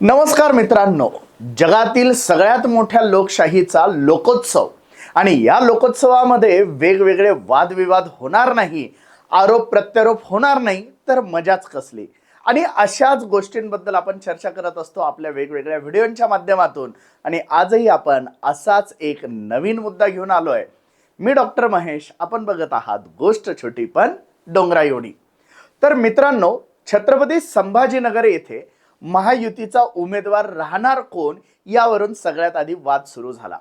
नमस्कार मित्रांनो. जगातील सगळ्यात मोठ्या लोकशाहीचा लोकोत्सव आणि या लोकोत्सवामध्ये वेगवेगळे वादविवाद होणार नाही आरोप प्रत्यारोप होणार नाही तर मजाच कसली. आणि अशाच गोष्टींबद्दल आपण चर्चा करत असतो आपल्या वेगवेगळ्या व्हिडिओच्या माध्यमातून. आणि आजही आपण असाच एक नवीन मुद्दा घेऊन आलो आहे मी डॉक्टर महेश आपण बघत आहात गोष्ट छोटी पण डोंगरायोडी तर मित्रांनो छत्रपती संभाजीनगर येथे महायुतीचा उमेदवार राहणार कोण यावरून सगळ्यात आधी वाद सुरू झाला.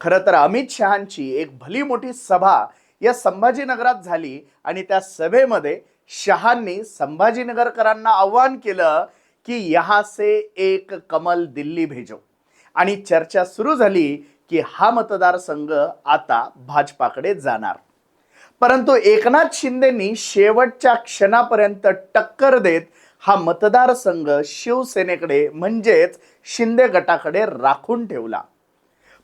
खरं तर अमित शहांची एक भली मोठी सभा या संभाजीनगरात झाली आणि त्या सभेमध्ये शहांनी संभाजीनगरकरांना आव्हान केलं की यहाँ से एक कमल दिल्ली भेजो. आणि चर्चा सुरू झाली की हा मतदारसंघ आता भाजपाकडे जाणार. परंतु एकनाथ शिंदेनी शेवटच्या क्षणापर्यंत टक्कर देत हा मतदारसंघ शिवसेनेकडे म्हणजेच शिंदे गटाकडे राखून ठेवला.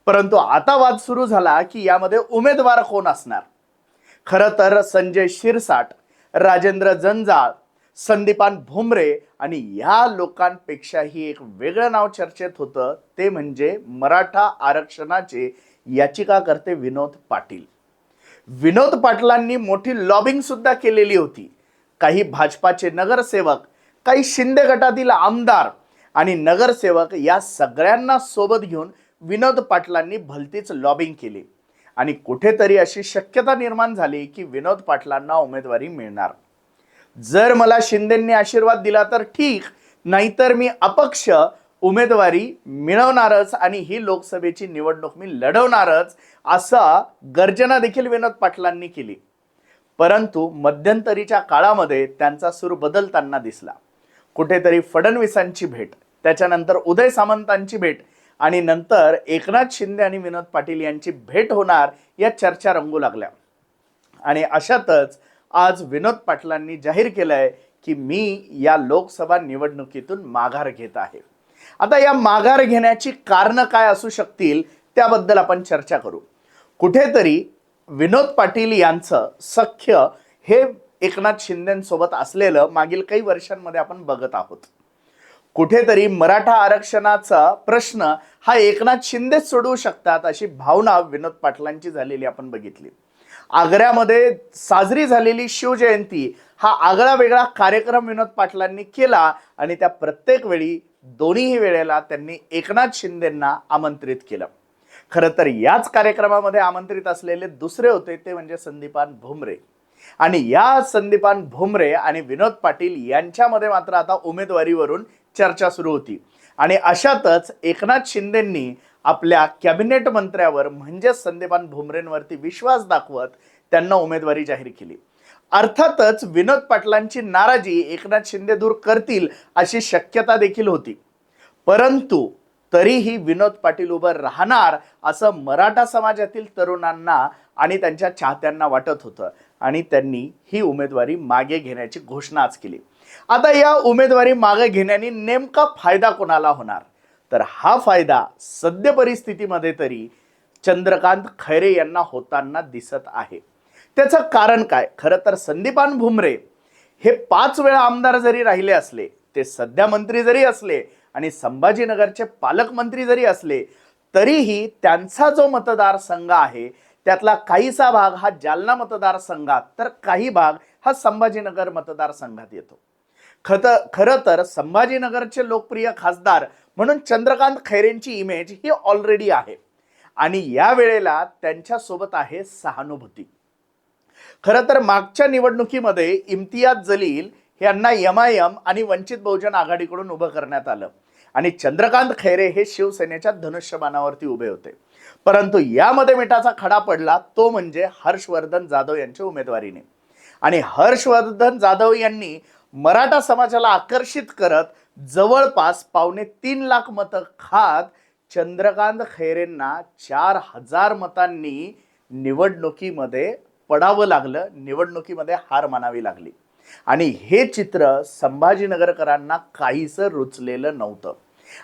परंतु आता वाद सुरू झाला की यामध्ये उमेदवार कोण असणार? खरं तर संजय शिरसाट राजेंद्र जंजाळ संदीपान भुमरे आणि या लोकांपेक्षाही एक वेगळं नाव चर्चेत होतं ते म्हणजे मराठा आरक्षणाचे याचिकाकर्ते विनोद पाटील. विनोद पाटलांनी मोठी लॉबिंग सुद्धा केलेली होती. काही भाजपाचे नगरसेवक काही शिंदे गटातील आमदार आणि नगरसेवक या सगळ्यांना सोबत घेऊन विनोद पाटलांनी भलतीच लॉबिंग केली. आणि कुठेतरी अशी शक्यता निर्माण झाली की विनोद पाटलांना उमेदवारी मिळणार. जर मला शिंदेंनी आशीर्वाद दिला तर ठीक नाहीतर मी अपक्ष उमेदवारी मिळवणारच आणि ही लोकसभेची निवडणूक मी लढवणारच असा गर्जना देखील विनोद पाटलांनी केली. परंतु मध्यंतरीच्या काळामध्ये त्यांचा सूर बदलताना दिसला. कुठेतरी फडणवीसांची भेट त्याच्यानंतर उदय सामंतांची भेट आणि नंतर एकनाथ शिंदे आणि विनोद पाटील यांची भेट होणार या चर्चा रंगू लागल्या. आणि अशातच आज विनोद पाटलांनी जाहीर केलंय की मी या लोकसभा निवडणुकीतून माघार घेत आहे. आता या माघार घेण्याची कारणं काय असू शकतील त्याबद्दल आपण चर्चा करू. कुठेतरी विनोद पाटील यांचं सख्य हे एकनाथ शिंदेसोबत असलेलं मागील काही वर्षांमध्ये आपण बघत आहोत. कुठेतरी मराठा आरक्षणाचा प्रश्न हा एकनाथ शिंदेच सोडवू शकतात अशी भावना विनोद पाटलांची झालेली आपण बघितली. आग्र्यामध्ये साजरी झालेली शिवजयंती हा आगळा वेगळा कार्यक्रम विनोद पाटलांनी केला आणि त्या प्रत्येक वेळी दोन्हीही वेळेला त्यांनी एकनाथ शिंदेंना आमंत्रित केलं. खरं तर याच कार्यक्रमामध्ये आमंत्रित असलेले दुसरे होते ते म्हणजे संदीपान भुमरे. आणि या संदीपान भुमरे आणि विनोद पाटील यांच्यामध्ये मात्र आता उमेदवारीवरून चर्चा सुरू होती. आणि अशातच एकनाथ शिंदेंनी आपल्या कॅबिनेट मंत्र्यावर म्हणजेच संदीपान भुमरेंवरती विश्वास दाखवत त्यांना उमेदवारी जाहीर केली. अर्थातच विनोद पाटलांची नाराजी एकनाथ शिंदे दूर करतील अशी शक्यता देखील होती. परंतु तरीही विनोद पाटील उभं राहणार असं मराठा समाजातील तरुणांना आणि त्यांच्या चाहत्यांना वाटत होतं आणि त्यांनी ही उमेदवारी मागे घेण्याची घोषणा आज केली. आता या उमेदवारी मागे घेण्याने नेमका फायदा कोणाला होणार? तर हा फायदा सद्य परिस्थितीमध्ये तरी चंद्रकांत खैरे यांना होताना दिसत आहे. त्याचं कारण काय? खरं तर संदीपान भुमरे हे पाच वेळा आमदार जरी राहिले असले ते सध्या मंत्री जरी असले आणि संभाजीनगरचे पालकमंत्री जरी असले तरीही त्यांचा जो मतदारसंघ आहे त्यातला काहीसा भाग हा जालना मतदारसंघात तर काही भाग हा संभाजीनगर मतदारसंघात येतो. खत खरं तर संभाजीनगरचे लोकप्रिय खासदार म्हणून चंद्रकांत खैरेंची इमेज ही ऑलरेडी आहे. आणि या वेळेला त्यांच्यासोबत आहे सहानुभूती. खरं तर मागच्या निवडणुकीमध्ये इम्तियाज जलील यांना एम आणि वंचित बहुजन आघाडीकडून उभं करण्यात आलं. आणि चंद्रकांत खैरे हे शिवसेनेच्या धनुष्यबाणावरती उभे होते. परंतु यामध्ये मिठाचा खडा पडला तो म्हणजे हर्षवर्धन जाधव यांच्या उमेदवारीने. आणि हर्षवर्धन जाधव यांनी मराठा समाजाला आकर्षित करत जवळपास पावणे तीन लाख मतं खात चंद्रकांत खैरेंना चार हजार मतांनी निवडणुकीमध्ये पडावं लागलं निवडणुकीमध्ये हार मानावी लागली. आणि हे चित्र संभाजीनगरकरांना काहीसं रुचलेलं नव्हतं.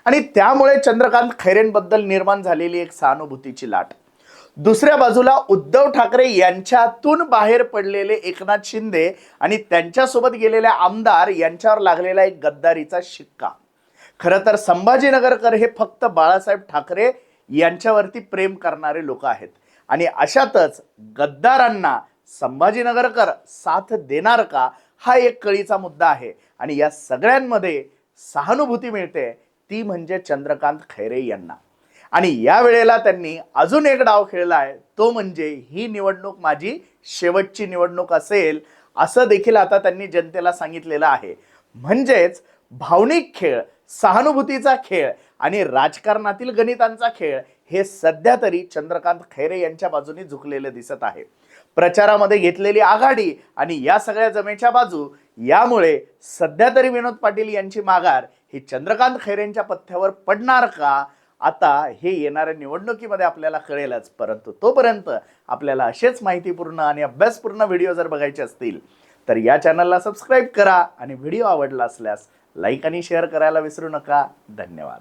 आणि त्यामुळे चंद्रकांत खैरेंबद्दल निर्माण झालेली एक सहानुभूतीची लाट. दुसऱ्या बाजूला उद्धव ठाकरे यांच्यातून बाहेर पडलेले एकनाथ शिंदे आणि त्यांच्यासोबत गेलेल्या आमदार यांच्यावर लागलेला एक गद्दारीचा शिक्का. खरं तर संभाजीनगरकर हे फक्त बाळासाहेब ठाकरे यांच्यावरती प्रेम करणारे लोक आहेत. आणि अशातच गद्दारांना संभाजीनगरकर साथ देणार का हा एक कळीचा मुद्दा आहे. आणि या सगळ्यांमध्ये सहानुभूती मिळते ती म्हणजे चंद्रकांत खैरे यांना. आणि या वेळेला त्यांनी अजून एक डाव खेळलाय तो म्हणजे ही निवडणूक माझी शेवटची निवडणूक असेल असं देखील आता त्यांनी जनतेला सांगितलेलं आहे. म्हणजेच भावनिक खेळ सहानुभूतीचा खेळ आणि राजकारणातील गणितांचा खेळ हे सध्या तरी चंद्रकांत खैरे यांच्या बाजूने झुकलेले दिसत आहे. प्रचारामध्ये घेतलेली आघाडी आणि या सगळ्या जमेच्या बाजू यामुळे सध्या तरी विनोद पाटील यांची माघार ही चंद्रकांत खैरेंच्या पथ्यावर पडणार का? आता हे येणाऱ्या निवडणुकीमध्ये आपल्याला कळेलच. परंतु तोपर्यंत आपल्याला असेच माहितीपूर्ण आणि अभ्यासपूर्ण व्हिडिओ जर बघायचे असतील तर या चॅनलला सबस्क्राईब करा आणि व्हिडिओ आवडला असल्यास लाईक आणि शेअर करायला विसरू नका. धन्यवाद.